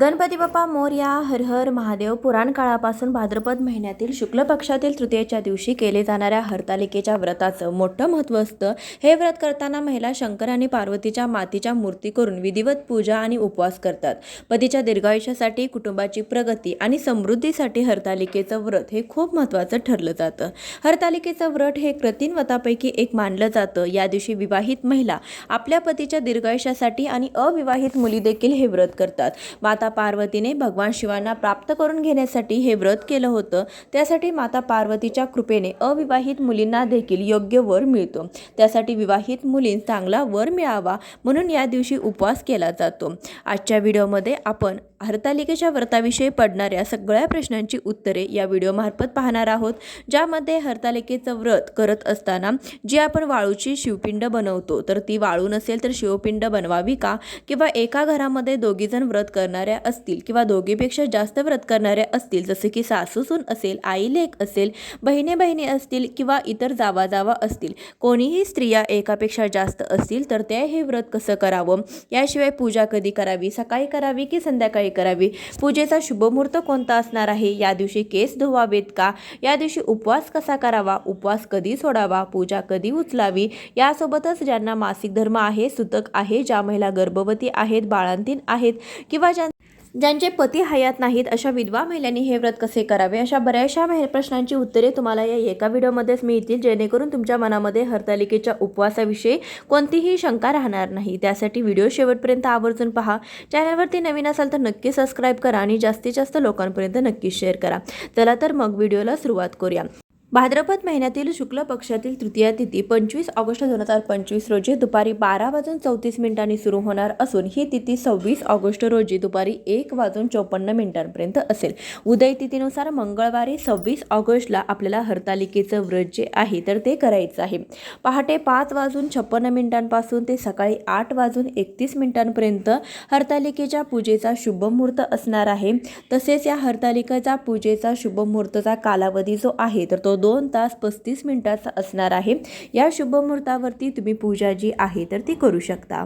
गणपती बाप्पा मोर्या हर हर महादेव पुराण काळापासून भाद्रपद महिन्यातील शुक्ल पक्षातील तृतीयेच्या दिवशी केले जाणाऱ्या हरतालिकेच्या व्रताचं मोठं महत्त्व असतं. हे व्रत करताना महिला शंकर आणि पार्वतीच्या मातीच्या मूर्ती करून विधिवत पूजा आणि उपवास करतात. पतीच्या दीर्घायुष्यासाठी कुटुंबाची प्रगती आणि समृद्धीसाठी हरतालिकेचं व्रत हे खूप महत्त्वाचं ठरलं जातं. हरतालिकेचं व्रत हे क्रतीन व्रतापैकी एक मानलं जातं. या दिवशी विवाहित महिला आपल्या पतीच्या दीर्घायुष्यासाठी आणि अविवाहित मुली देखील हे व्रत करतात. माता पार्वतीने भगवान शिवांना प्राप्त करून घेण्यासाठी हे व्रत केलं होतं. त्यासाठी माता पार्वतीच्या कृपेने अविवाहित मुलींना देखील योग्य वर मिळतो. त्यासाठी विवाहित मुलींस चांगला वर मिळावा म्हणून या दिवशी उपवास केला जातो. आजच्या व्हिडिओमध्ये आपण हरतालिकेच्या व्रताविषयी पडणाऱ्या सगळ्या प्रश्नांची उत्तरे या व्हिडिओमार्फत पाहणार आहोत. ज्यामध्ये हरतालिकेचं व्रत करत असताना जी आपण वाळूची शिवपिंड बनवतो तर ती वाळू नसेल तर शिवपिंड बनवावी का? किंवा एका घरामध्ये दोघीजण व्रत करणाऱ्या असतील किंवा दोघीपेक्षा जास्त व्रत करणाऱ्या असतील जसे की सासूसून असेल आई लेख असेल बहिणी बहिणी असतील किंवा इतर जावा जावा असतील कोणीही स्त्रिया एकापेक्षा जास्त असतील तर ते हे व्रत कसं करावं? याशिवाय पूजा कधी करावी? सकाळी करावी की संध्याकाळी करावी. पूजेचा शुभमुहूर्त कोणता असणार आहे? या दिवशी केस धुवावेत का? या दिवशी उपवास कसा करावा? उपवास कधी सोडावा? पूजा कधी उचलावी? यासोबतच ज्यांना मासिक धर्म आहे सुतक आहे ज्या महिला गर्भवती आहेत बाळांतीन आहेत किंवा ज्यां ज्यांचे पती हयात नाहीत अशा विधवा महिलांनी हे व्रत कसे करावे? अशा बऱ्याचशा प्रश्नांची उत्तरे तुम्हाला या एका व्हिडिओमध्येच मिळतील जेणेकरून तुमच्या मनामध्ये हरतालिकेच्या उपवासाविषयी कोणतीही शंका राहणार नाही. त्यासाठी व्हिडिओ शेवटपर्यंत आवर्जून पहा. चॅनलवरती नवीन असाल तर नक्की सबस्क्राईब करा आणि जास्तीत जास्त लोकांपर्यंत नक्की शेअर करा. चला तर मग व्हिडिओला सुरुवात करूया. भाद्रपद महिन्यातील शुक्ल पक्षातील तृतीया तिथी पंचवीस ऑगस्ट दोन हजार पंचवीस रोजी दुपारी बारा वाजून चौतीस मिनिटांनी सुरू होणार असून ही तिथी सव्वीस ऑगस्ट रोजी दुपारी एक वाजून चौपन्न मिनिटांपर्यंत असेल. उदय तिथीनुसार मंगळवारी सव्वीस ऑगस्टला आपल्याला हरतालिकेचं व्रत जे आहे तर ते करायचं आहे. पहाटे पाच वाजून छप्पन्न मिनिटांपासून ते सकाळी आठ वाजून एकतीस मिनिटांपर्यंत हरतालिकेच्या पूजेचा शुभमुहूर्त असणार आहे. तसेच या हरतालिकेचा पूजेचा शुभमुहूर्तचा कालावधी जो आहे तर तो दोन तास पस्तीस मिनिटाचा असणार आहे. या शुभमुहूर्तावरती तुम्ही पूजा जी आहे तर ती करू शकता.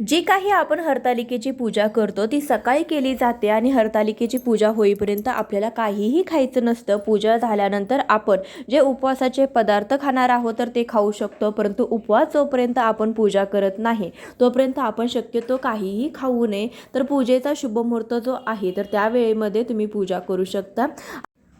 जी काही आपण हरतालिकेची पूजा करतो ती सकाळी केली जाते आणि हरतालिकेची पूजा होईपर्यंत आपल्याला काहीही खायचं नसतं. पूजा झाल्यानंतर आपण जे उपवासाचे पदार्थ खाणार आहोत तर ते खाऊ शकतो परंतु उपवास जोपर्यंत आपण पूजा करत नाही तोपर्यंत आपण शक्यतो काहीही खाऊ नये. तर पूजेचा शुभमुहूर्त जो आहे तर त्यावेळेमध्ये तुम्ही पूजा करू शकता.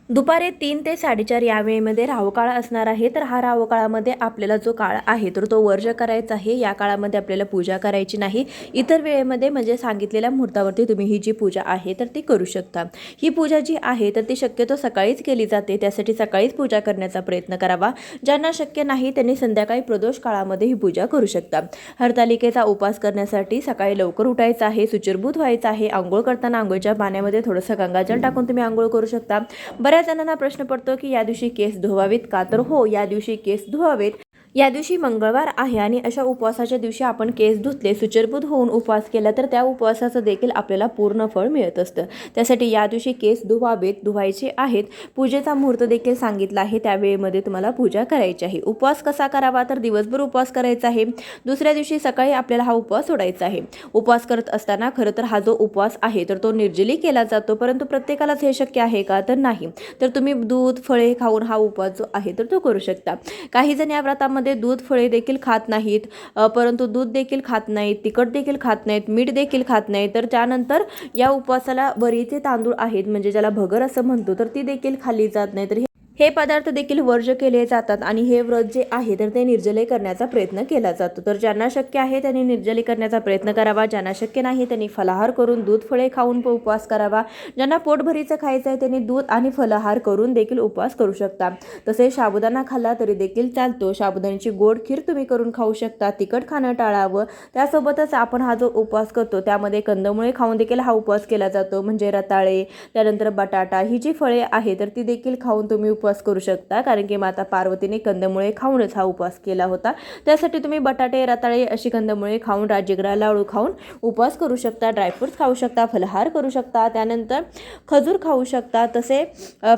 दुपारी तीन ते साडेचार या वेळेमध्ये राहुकाळ असणार आहे. तर हा राहुकाळामध्ये आपल्याला जो काळ आहे तर तो वर्ज करायचा आहे. या काळामध्ये आपल्याला पूजा करायची नाही. इतर वेळेमध्ये म्हणजे सांगितलेल्या मुहूर्तावरती तुम्ही ही जी पूजा आहे तर ती करू शकता. ही पूजा जी आहे तर ती शक्यतो सकाळीच केली जाते. त्यासाठी सकाळीच पूजा करण्याचा प्रयत्न करावा. ज्यांना शक्य नाही त्यांनी संध्याकाळी प्रदोष काळामध्ये ही पूजा करू शकता. हरतालिकेचा उपास करण्यासाठी सकाळी लवकर उठायचं आहे सुचिरभूत व्हायचं आहे. आंघोळ करताना आंघोळच्या पाण्यामध्ये थोडंसं गंगाजल टाकून तुम्ही आंघोळ करू शकता. बऱ्याच जणांना प्रश्न पडतो की या दिवशी केस धुवावेत का? तर हो या दिवशी केस धुवावेत. या दिवशी मंगळवार आहे आणि अशा उपवासाच्या दिवशी आपण केस धुतले सुचरभूत होऊन उपवास केला तर त्या उपवासाचं देखील आपल्याला पूर्ण फळ मिळत असतं. त्यासाठी या दिवशी केस धुवावेत धुवायचे आहेत. पूजेचा मुहूर्त देखील सांगितला आहे. त्यावेळेमध्ये तुम्हाला पूजा करायची आहे. उपवास कसा करावा? तर दिवसभर उपवास करायचा आहे. दुसऱ्या दिवशी सकाळी आपल्याला हा उपवास सोडायचा आहे. उपवास करत असताना खरं तर हा जो उपवास आहे तर तो निर्जली केला जातो परंतु प्रत्येकालाच हे शक्य आहे का? तर नाही. तर तुम्ही दूध फळे खाऊन हा उपवास जो आहे तर तो करू शकता. काही जण या व्रतामध्ये दूध फळे देखील खात नाहीत परंतु दूध देखील खात नाहीत तिखट देखील खात नाहीत मीठ देखील खात नाहीत. तर त्यानंतर या उपवासाला वरीचे तांदूळ आहेत म्हणजे ज्याला भगर असं म्हणतो तर ती देखील खाल्ली जात नाही. तर हे- पदार्थ देखील वर्ज केले जातात आणि हे व्रत जे आहे तर ते निर्जले करण्याचा प्रयत्न केला जातो. तर ज्यांना शक्य आहे त्यांनी निर्जले करण्याचा प्रयत्न करावा. ज्यांना शक्य नाही त्यांनी फलाहार करून दूध फळे खाऊन प- उपवास करावा. ज्यांना पोटभरीचं खायचं आहे त्यांनी दूध आणि फलाहार करून देखील उपवास करू शकता. तसेच साबुदाणा खाल्ला तरी देखील चालतो. साबुदाण्याची गोड खीर तुम्ही करून खाऊ शकता. तिखट खाणं टाळावं. त्यासोबतच आपण हा जो उपवास करतो त्यामध्ये कंदमुळे खाऊन देखील हा उपवास केला जातो. म्हणजे रताळे त्यानंतर बटाटा ही जी फळे आहे तर ती देखील खाऊन तुम्ही उपवास करू शकता कारण की माता पार्वतीने कंदमुळे खाऊनच हा उपवास केला होता. त्यासाठी तुम्ही बटाटे रताळे अशी कंदमुळे खाऊन राजगिरा लाडू खाऊन उपवास करू शकता ड्रायफ्रूट्स खाऊ शकता फलहार करू शकता त्यानंतर खजूर खाऊ शकता तसे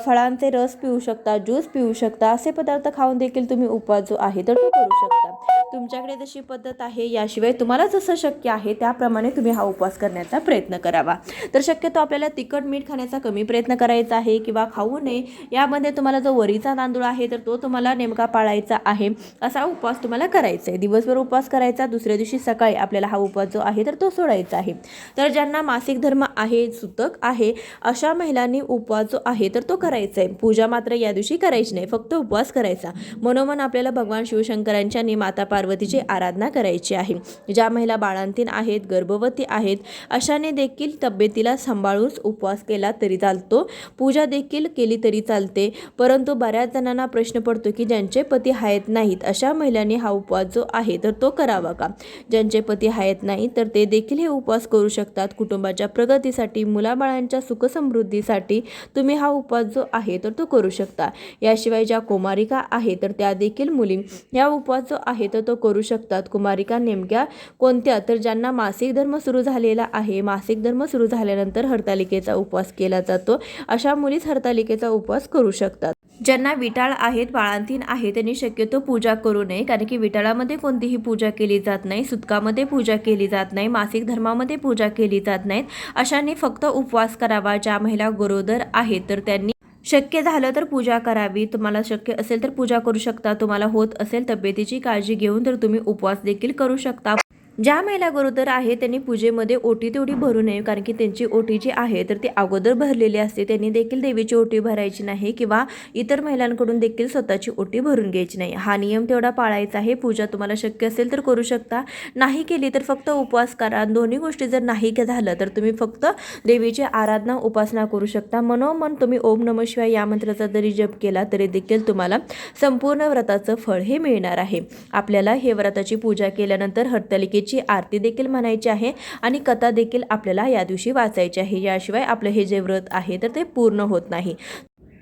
फळांचे रस पिऊ शकता ज्यूस पिऊ शकता असे पदार्थ खाऊन देखील तुम्ही उपवास जो आहे तर तो करू शकता. तुमच्याकडे जशी पद्धत आहे याशिवाय तुम्हाला जसं शक्य आहे त्याप्रमाणे तुम्ही हा उपवास करण्याचा प्रयत्न करावा. तर शक्यतो आपल्याला तिखट मीठ खाण्याचा कमी प्रयत्न करायचा आहे किंवा खाऊ नये यामध्ये तुम्हाला जो वरीचा तांदूळ आहे तर तो तुम्हाला नेमका पाळायचा आहे. असा उपवास तुम्हाला करायचा आहे. दिवसभर उपवास करायचा दुसऱ्या दिवशी सकाळी आपल्याला हा उपवास जो आहे तर तो सोडायचा आहे. तर ज्यांना मासिक धर्म आहे सुतक आहे अशा महिलांनी उपवास जो आहे तर तो करायचा आहे. पूजा मात्र या दिवशी करायची नाही फक्त उपवास करायचा. मनोमन आपल्याला भगवान शिवशंकरांच्या आणि माता पार्वतीची आराधना करायची आहे. ज्या महिला बाळांतीन आहेत गर्भवती आहेत अशाने देखील तब्येतीला सांभाळून उपवास केला तरी चालतो. पूजा देखील केली तरी चालते. परंतु बऱ्याच जणांना प्रश्न पडतो की ज्यांचे पती आहेत नाहीत अशा महिलांनी हा उपवास जो आहे तर तो करावा का? ज्यांचे पती आहेत नाही तर ते देखील हे उपवास करू शकतात. कुटुंबाच्या प्रगतीसाठी मुलाबाळांच्या सुखसमृद्धीसाठी तुम्ही हा उपवास जो आहे तर तो करू शकता. याशिवाय ज्या कुमारिका आहे तर त्या देखील मुली या उपवास जो आहे तर तो करू शकतात. कुमारिका नेमक्या कोणत्या? तर ज्यांना मासिक धर्म सुरू झालेला आहे मासिक धर्म सुरू झाल्यानंतर हरतालिकेचा उपवास केला जातो. अशा मुलीच हरतालिकेचा उपवास करू शकतात. ज्यांना विटाळ आहेत बाळांतीन आहे त्यांनी शक्यतो पूजा करू नये कारण की विटाळामध्ये कोणतीही पूजा केली जात नाही सुतकामध्ये पूजा केली जात नाही मासिक धर्मामध्ये पूजा केली जात नाहीत अशांनी फक्त उपवास करावा ज्या महिला गरोदर आहेत तर त्यांनी शक्य झालं तर पूजा करावी. तुम्हाला शक्य असेल तर पूजा करू शकता तुम्हाला होत असेल तब्येतीची काळजी घेऊन तर तुम्ही उपवास देखील करू शकता. ज्या महिला गरोदर आहे त्यांनी पूजेमध्ये ओटी तेवढी भरू नये कारण की त्यांची ओटी जी आहे तर ती अगोदर भरलेली असते. त्यांनी देखील देवीची ओटी भरायची नाही किंवा इतर महिलांकडून देखील स्वतःची ओटी भरून घ्यायची नाही. हा नियम तेवढा पाळायचा आहे. पूजा तुम्हाला शक्य असेल तर करू शकता. नाही केली तर फक्त उपवास करा. दोन्ही गोष्टी जर नाही झालं तर तुम्ही फक्त देवीची आराधना उपासना करू शकता. मनोमन तुम्ही ओम नम शिवाय या मंत्राचा जरी जप केला तरी देखील तुम्हाला संपूर्ण व्रताचं फळ हे मिळणार आहे. आपल्याला हे व्रताची पूजा केल्यानंतर हरतालिकेची आरती देखील म्हणायची आहे आणि कथा देखील आपल्याला या दिवशी वाचायची आहे. याशिवाय आपलं हे जे व्रत आहे तर ते पूर्ण होत नाही.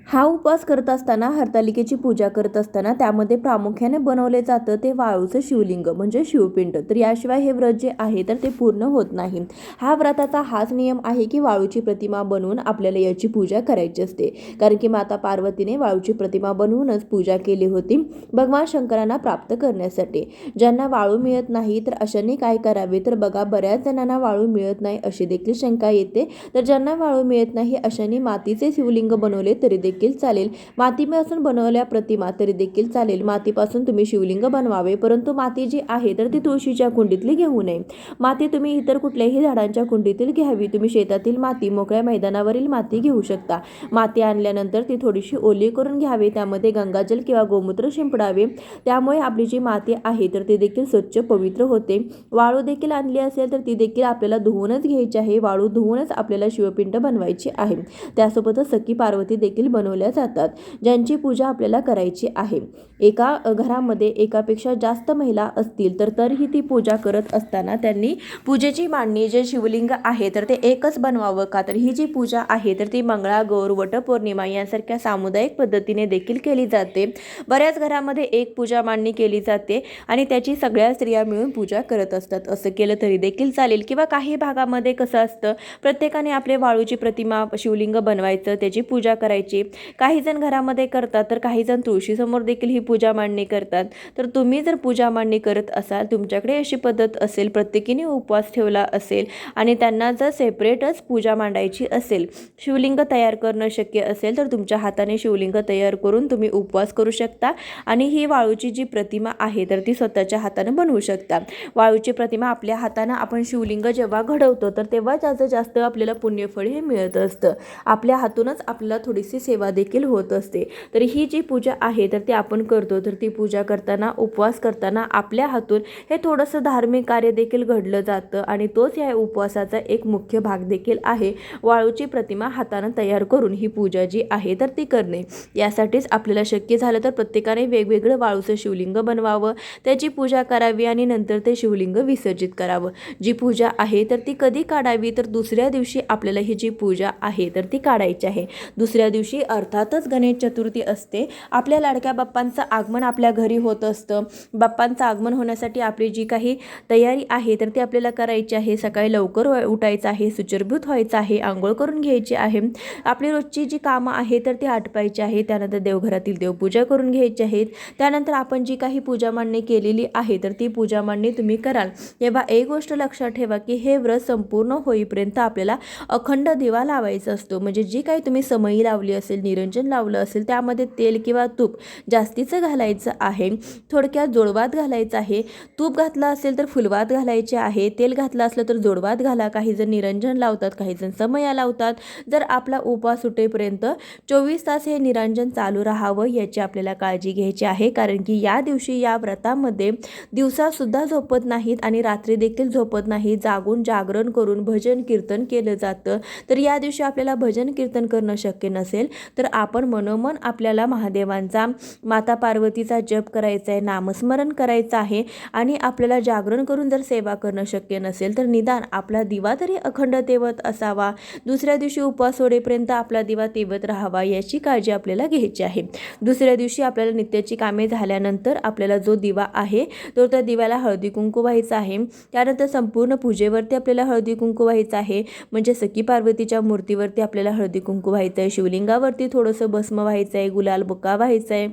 हा उपवास करत असताना हरतालिकेची पूजा करत असताना त्यामध्ये प्रामुख्याने बनवले जातं ते वाळूचं शिवलिंग म्हणजे शिवपिंड. तर याशिवाय हे व्रत जे आहे तर ते पूर्ण होत नाही. हा व्रताचा हाच नियम आहे की वाळूची प्रतिमा बनवून आपल्याला याची पूजा करायची असते. कारण की माता पार्वतीने वाळूची प्रतिमा बनवूनच पूजा केली होती भगवान शंकरांना प्राप्त करण्यासाठी. ज्यांना वाळू मिळत नाही तर अशांनी काय करावे? तर बघा बऱ्याच जणांना वाळू मिळत नाही अशी देखील शंका येते. तर ज्यांना वाळू मिळत नाही अशांनी मातीचे शिवलिंग बनवले तरी देखील चालेल. मातीपासून बनवल्या प्रतिमा तरी देखील चालेल. मातीपासून तुम्ही शिवलिंग बनवावे परंतु माती जी आहे तर ती तुळशीच्या कुंडीतली घेऊ नये. माती तुम्ही इतर कुठल्याही झाडांच्या कुंडीतील घ्यावी. तुम्ही शेतातील माती मोकळ्या मैदानावरील माती घेऊ शकता. माती आणल्यानंतर ती थोडीशी ओली करून घ्यावी. त्यामध्ये गंगाजल किंवा गोमूत्र शिंपडावे. त्यामुळे आपली जी माती आहे तर ती देखील स्वच्छ पवित्र होते. वाळू देखील आणली असेल तर ती देखील आपल्याला धुवूनच घ्यायची आहे. वाळू धुवूनच आपल्याला शिवपिंड बनवायची आहे. त्यासोबतच सखी पार्वती देखील बनवल्या जातात ज्यांची पूजा आपल्याला करायची आहे. एका घरामध्ये एकापेक्षा जास्त महिला असतील तर तरीही ती पूजा करत असताना त्यांनी पूजेची मांडणी जे शिवलिंग आहे तर ते एकच बनवावं का? तर ही जी पूजा आहे तर ती मंगळागौर वटपौर्णिमा यांसारख्या सामुदायिक पद्धतीने देखील केली जाते. बऱ्याच घरामध्ये एक पूजा मांडणी केली जाते आणि त्याची सगळ्या स्त्रिया मिळून पूजा करत असतात. असं केलं तरी देखील चालेल. किंवा काही भागामध्ये कसं असतं प्रत्येकाने आपले वाळूची प्रतिमा शिवलिंग बनवायचं त्याची पूजा करायची. काही जण घरामध्ये करतात तर काही जण तुळशीसमोर देखील ही पूजा मांडणी करतात. तर तुम्ही जर पूजा मांडणी करत असाल तुमच्याकडे अशी पद्धत असेल प्रत्येकीने उपवास ठेवला असेल आणि त्यांना जर सेपरेटच पूजा मांडायची असेल शिवलिंग तयार करणं शक्य असेल तर तुमच्या हाताने शिवलिंग तयार करून तुम्ही उपवास करू शकता आणि ही वाळूची जी प्रतिमा आहे तर ती स्वतःच्या हातानं बनवू शकता. वाळूची प्रतिमा आपल्या हातानं आपण शिवलिंग जेव्हा घडवतो तर तेव्हा जास्त जास्त आपल्याला पुण्यफळ हे मिळत असतं. आपल्या हातूनच आपल्याला थोडीशी सेवा देखील होत असते. तर ही जी पूजा आहे तर ती आपण करतो. तर ती पूजा करताना उपवास करताना आपल्या हातून हे थोडंसं धार्मिक कार्य देखील घडलं जातं आणि तोच या उपवासाचा एक मुख्य भाग देखील आहे. वाळूची प्रतिमा हातानं तयार करून ही पूजा जी आहे तर ती करणे. यासाठीच आपल्याला शक्य झालं तर प्रत्येकाने वेगवेगळं वाळूचं शिवलिंग बनवावं. त्याची पूजा करावी आणि नंतर ते शिवलिंग विसर्जित करावं. जी पूजा आहे तर ती कधी काढावी? तर दुसऱ्या दिवशी आपल्याला ही जी पूजा आहे तर ती काढायची आहे. दुसऱ्या दिवशी अर्थातच गणेश चतुर्थी असते. आपल्या लाडक्या बाप्पांचं आगमन आपल्या घरी होत असतं. बाप्पांचं आगमन होण्यासाठी आपली जी काही तयारी आहे तर ती आपल्याला करायची आहे. सकाळी लवकर व- उठायचं आहे सुचरभूत व्हायचं आहे आंघोळ करून घ्यायची आहे. आपली रोजची जी कामं आहे तर ती आटपायची आहे. त्यानंतर देवघरातील देवपूजा करून घ्यायची आहेत त्यानंतर आपण जी काही पूजा मांडणी केलेली आहे तर ती पूजा मांडणी तुम्ही कराल. तेव्हा एक गोष्ट लक्षात ठेवा की हे व्रत संपूर्ण होईपर्यंत आपल्याला अखंड दिवा लावायचा असतो. म्हणजे जी काही तुम्ही समई लावली असेल निरंजन लावलं असेल त्यामध्ये तेल किंवा तूप जास्तीचं घालायचं आहे. थोडक्यात जोडवात घालायचं आहे. तूप घातलं असेल तर फुलवात घालायचे आहे. तेल घातलं असलं तर जोडवात घाला. काही जण निरंजन लावतात काही जण समया लावतात. जर आपला उपास सुटेपर्यंत चोवीस तास हे निरंजन चालू राहावं याची आपल्याला काळजी घ्यायची आहे. कारण की या दिवशी या व्रतामध्ये दिवसासुद्धा झोपत नाहीत आणि रात्री देखील झोपत नाही जागून जागरण करून भजन कीर्तन केलं जातं. तर या दिवशी आपल्याला भजन कीर्तन करणं शक्य नसेल. तर आपण मनोमन आपल्याला महादेवांचा माता पार्वतीचा जप करायचा आहे नामस्मरण करायचं आहे आणि आपल्याला जागरण करून जर सेवा करणं शक्य नसेल तर निदान आपला दिवा तरी अखंड तेवत असावा. दुसऱ्या दिवशी उपवास सोडेपर्यंत आपला दिवा तेवत राहावा याची काळजी आपल्याला घ्यायची आहे. दुसऱ्या दिवशी आपल्याला नित्याची कामे झाल्यानंतर आपल्याला जो दिवा आहे तो त्या दिव्याला हळदी कुंकू व्हायचा आहे. त्यानंतर संपूर्ण पूजेवरती आपल्याला हळदी कुंकू व्हायचं आहे. म्हणजे सखी पार्वतीच्या मूर्तीवरती आपल्याला हळदी कुंकू व्हायचं आहे. शिवलिंगावर शिवलिंगावरती थोडंसं भस्म व्हायचं आहे गुलाल बुका व्हायचा आहे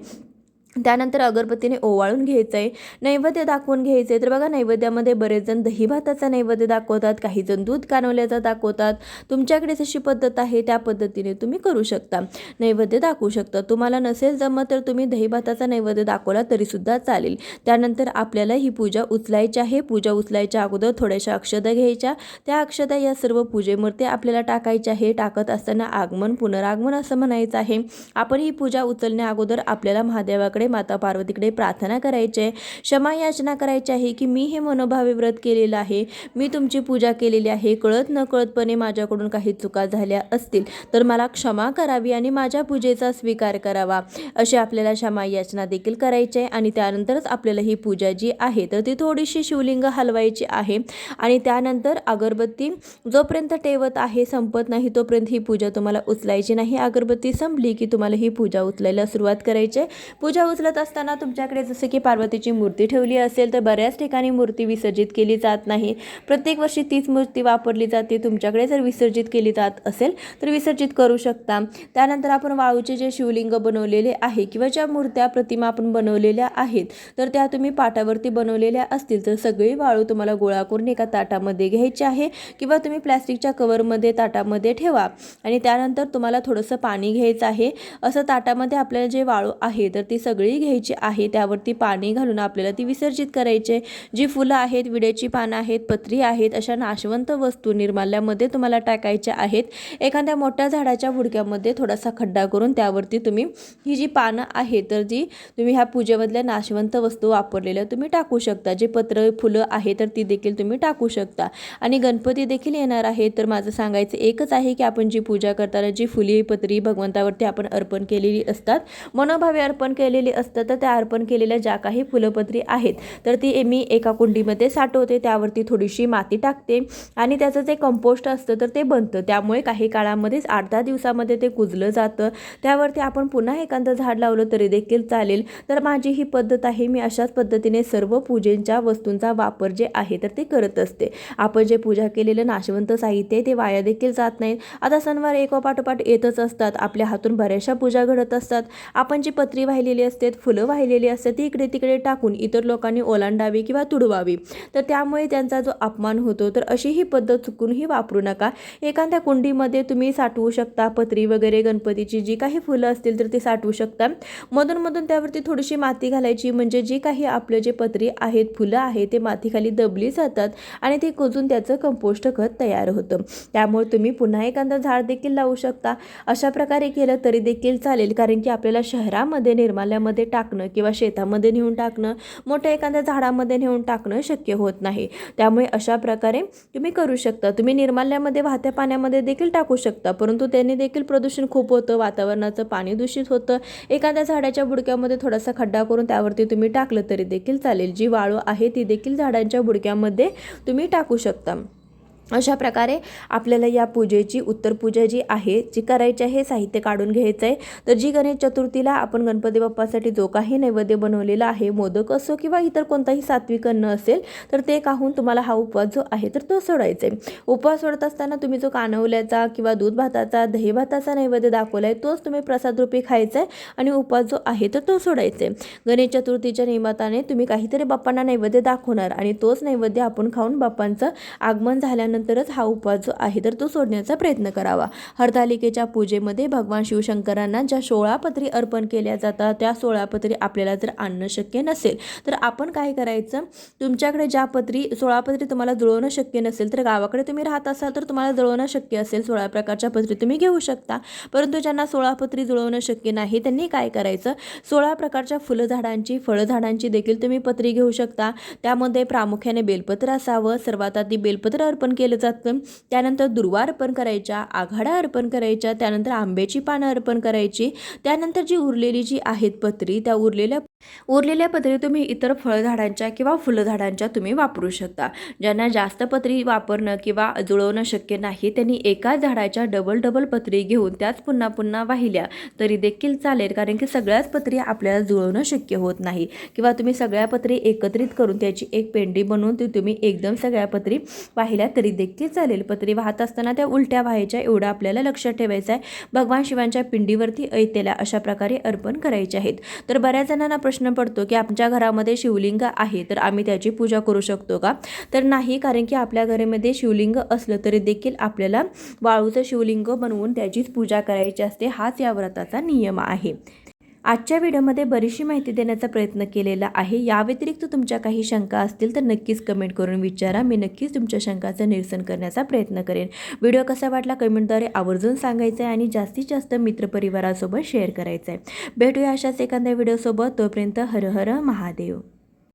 त्यानंतर अगरबत्तीने ओवाळून घ्यायचं आहे नैवेद्य दाखवून घ्यायचं आहे तर बघा नैवेद्यामध्ये बरेच जण दही भाताचा नैवेद्य दाखवतात काही जण दूध कानवल्याचा दाखवतात. तुमच्याकडे जशी पद्धत आहे त्या पद्धतीने तुम्ही करू शकता. नैवेद्य दाखवू शकता. तुम्हाला नसेल जमत तर तुम्ही दही भाताचा नैवेद्य दाखवला तरीसुद्धा चालेल. त्यानंतर आपल्याला ही पूजा उचलायची आहे. पूजा उचलायच्या अगोदर थोड्याशा अक्षदा घ्यायच्या. त्या अक्षदा या सर्व पूजेमध्ये आपल्याला टाकायच्या आहे. टाकत असताना आगमन पुनरागमन असं म्हणायचं आहे. आपण ही पूजा उचलण्या अगोदर आपल्याला महादेवाकडे माता पार्वतीकडे प्रार्थना करायची. आहे क्षमा याचना करायची आहे की मी हे मनोभावे व्रत केलेलं आहे. मी तुमची पूजा केलेली आहे. कळत न कळतपणे माझ्याकडून काही चुका झाल्या असतील तर मला क्षमा करावी आणि माझ्या पूजेचा स्वीकार करावा. अशी आपल्याला क्षमा याचना देखील करायची आहे आणि त्यानंतरच आपल्याला ही पूजा जी आहे तर ती थोडीशी शिवलिंग हलवायची आहे. आणि त्यानंतर अगरबत्ती जोपर्यंत ठेवत आहे संपत नाही तोपर्यंत ही पूजा तुम्हाला उचलायची नाही. अगरबत्ती संपली की तुम्हाला ही पूजा उचलायला सुरुवात करायची आहे. पूजा उचलत असताना तुमच्याकडे जसं की पार्वतीची मूर्ती ठेवली असेल तर बऱ्याच ठिकाणी मूर्ती विसर्जित केली जात नाही. प्रत्येक वर्षी तीच मूर्ती वापरली जाते. तुमच्याकडे जर विसर्जित केली जात असेल तर विसर्जित करू शकता. त्यानंतर आपण वाळूचे जे शिवलिंग बनवलेले आहे किंवा ज्या मूर्त्या प्रतिमा आपण बनवलेल्या आहेत तर त्या तुम्ही पाटावरती बनवलेल्या असतील. तर सगळी वाळू तुम्हाला गोळा करून एका ताटामध्ये घ्यायची आहे किंवा तुम्ही प्लॅस्टिकच्या कवरमध्ये ताटामध्ये ठेवा. आणि त्यानंतर तुम्हाला थोडंसं पाणी घ्यायचं आहे. असं ताटामध्ये आपल्याला जे वाळू आहे तर ती सगळी घ्यायची आहे त्यावरती पाणी घालून आपल्याला ती विसर्जित करायचे. जी फुलं आहेत विड्याची पानं आहेत पत्री आहेत अशा नाशवंत वस्तू निर्माल्यामध्ये तुम्हाला टाकायच्या आहेत. एखाद्या मोठ्या झाडाच्या बुडक्यामध्ये थोडासा खड्डा करून त्यावरती तुम्ही ही जी पानं आहेत तर जी तुम्ही ह्या पूजेमधल्या नाशवंत वस्तू वापरलेल्या तुम्ही टाकू शकता. जे पत्र फुलं आहे तर ती देखील तुम्ही टाकू शकता. आणि गणपती देखील येणार आहे तर माझं सांगायचं एकच आहे की आपण जी पूजा करताना जी फुली पत्री भगवंतावरती आपण अर्पण केलेली असतात मनोभावे अर्पण केलेली असतं तर त्या अर्पण केलेल्या ज्या काही फुलपत्री आहेत तर ती मी एका कुंडीमध्ये साठवते. त्यावरती थोडीशी माती टाकते आणि त्याचं जे कंपोस्ट असतं तर ते बनतं. त्यामुळे काही काळामध्येच आठ दहा दिवसामध्ये ते कुजलं जातं. त्यावरती आपण पुन्हा एखादं झाड लावलं तरी देखील चालेल. तर माझी ही पद्धत आहे. मी अशाच पद्धतीने सर्व पूजेंच्या वस्तूंचा वापर जे आहे तर ते करत असते. आपण जे पूजा केलेलं नाशवंत साहित्य आहे ते वाया देखील जात नाहीत आता सणवार एकोपाठोपाठ येतच असतात. आपल्या हातून बऱ्याचशा पूजा घडत असतात. आपण जी पत्री वाहिलेली असते फुलं वाहिलेली असतात ती इकडे तिकडे टाकून इतर लोकांनी ओलांडावी किंवा तुडवावी. तर त्यामुळे त्यांचा जो अपमान होतो तर अशी ही पद्धत चुकूनही वापरू नका. एखाद्या कुंडीमध्ये तुम्ही साठवू शकता पत्री वगैरे गणपतीची जी काही फुलं असतील तर ती साठवू शकता. मधून मधून त्यावरती थोडीशी माती घालायची म्हणजे जी काही आपलं जे पत्री आहेत फुलं आहेत ते मातीखाली दबली जातात आणि ते कुजून त्याचं कंपोस्ट खत तयार होतं. त्यामुळे तुम्ही पुन्हा एखादं झाड देखील लावू शकता. अशा प्रकारे केलं तरी देखील चालेल कारण की आपल्याला शहरामध्ये निर्माल्या पाण्यामध्ये टाकणं किंवा शेतामध्ये नेऊन टाकणं मोठ्या एखाद्या झाडामध्ये नेऊन टाकणं शक्य होत नाही. त्यामुळे अशा प्रकारे तुम्ही करू शकता. तुम्ही निर्माल्यामध्ये वाहत्या पाण्यामध्ये देखील टाकू शकता परंतु त्याने देखील प्रदूषण खूप होतं वातावरणाचं पाणी दूषित होतं. एखाद्या झाडाच्या बुडक्यामध्ये थोडासा खड्डा करून त्यावरती तुम्ही टाकलं तरी देखील चालेल. जी वाळू आहे ती देखील झाडांच्या बुडक्यामध्ये तुम्ही टाकू शकता. अशा प्रकारे आपल्याला या पूजेची उत्तर पूजा जी आहे जी करायची आहे साहित्य काढून घ्यायचं आहे. तर जी गणेश चतुर्थीला आपण गणपती बाप्पासाठी जो काही नैवेद्य बनवलेला आहे मोदक असो किंवा इतर कोणताही सात्विक अन्न असेल तर ते काहून तुम्हाला हा उपवास जो आहे तर तो सोडायचा आहे. उपवास सोडत असताना तुम्ही जो कानवल्याचा किंवा दूध भाताचा दही भाताचा नैवेद्य दाखवला आहे तोच तुम्ही प्रसाद रूपी खायचा आहे आणि उपवास जो आहे तर तो सोडायचा आहे. गणेश चतुर्थीच्या निमित्ताने तुम्ही काहीतरी बाप्पांना नैवेद्य दाखवणार आणि तोच नैवेद्य आपण खाऊन बाप्पांचं आगमन झाल्यानंतर झाल्यानंतरच हा उपवास जो आहे तर तो सोडण्याचा प्रयत्न करावा. हरतालिकेच्या पूजेमध्ये भगवान शिवशंकरांना ज्या सोळा पत्री अर्पण केल्या जातात त्या सोळा पत्री आपल्याला जर आणणं शक्य नसेल तर आपण काय करायचं? तुमच्याकडे ज्या पत्री सोळा पत्री तुम्हाला जुळवणं शक्य नसेल तर गावाकडे तुम्ही राहत असाल तर तुम्हाला जुळवणं शक्य असेल. सोळा प्रकारच्या पत्री तुम्ही घेऊ शकता. परंतु ज्यांना सोळा पत्री जुळवणं शक्य नाही त्यांनी काय करायचं? सोळा प्रकारच्या फुलझाडांची फळझाडांची देखील तुम्ही पत्री घेऊ शकता. त्यामध्ये प्रामुख्याने बेलपत्र असावं. सर्वात आधी बेलपत्र अर्पण केलं जातं. त्यानंतर दुर्वा अर्पण करायच्या आघाडा अर्पण करायच्या त्यानंतर आंब्याची पानं अर्पण करायची. त्यानंतर जी उरलेली जी आहेत पत्री त्या उरलेल्या उरलेल्या पत्री तुम्ही इतर फळझाडांच्या किंवा फुलझाडांच्या तुम्ही वापरू शकता. ज्यांना जास्त पत्री वापरणं किंवा जुळवणं शक्य नाही त्यांनी एकाच झाडाच्या डबल डबल पत्री घेऊन त्याच पुन्हा पुन्हा वाहिल्या तरी देखील चालेल कारण की सगळ्याच पत्री आपल्याला जुळवणं शक्य होत नाही. किंवा तुम्ही सगळ्या पत्री एकत्रित करून त्याची एक पेंडी बनवून ती तुम्ही एकदम सगळ्या पत्री वाहिल्या तरी देखील चालेल. पत्री वाहत असताना त्या उलट्या व्हायच्या एवढं आपल्याला लक्षात ठेवायचं आहे भगवान शिवांच्या पिंडीवरती ऐतेला अशा प्रकारे अर्पण करायचे आहेत. तर बऱ्याच जणांना प्रश्न पडतो की आमच्या घरामध्ये शिवलिंग आहे तर आम्ही त्याची पूजा करू शकतो का? तर नाही कारण की आपल्या घरामध्ये शिवलिंग असलं तरी देखील आपल्याला वाळूचं शिवलिंग बनवून त्याचीच पूजा करायची असते हाच या व्रताचा नियम आहे. आजच्या व्हिडिओमध्ये बरीचशी माहिती देण्याचा प्रयत्न केलेला आहे. या व्यतिरिक्त तुमच्या काही शंका असतील तर नक्कीच कमेंट करून विचारा. मी नक्कीच तुमच्या शंकाचं निरसन करण्याचा प्रयत्न करेन. व्हिडिओ कसा वाटला कमेंटद्वारे आवर्जून सांगायचं आहे आणि जास्तीत जास्त मित्रपरिवारासोबत शेअर करायचं आहे भेटूया अशाच एखाद्या व्हिडिओसोबत. तोपर्यंत हर हर महादेव.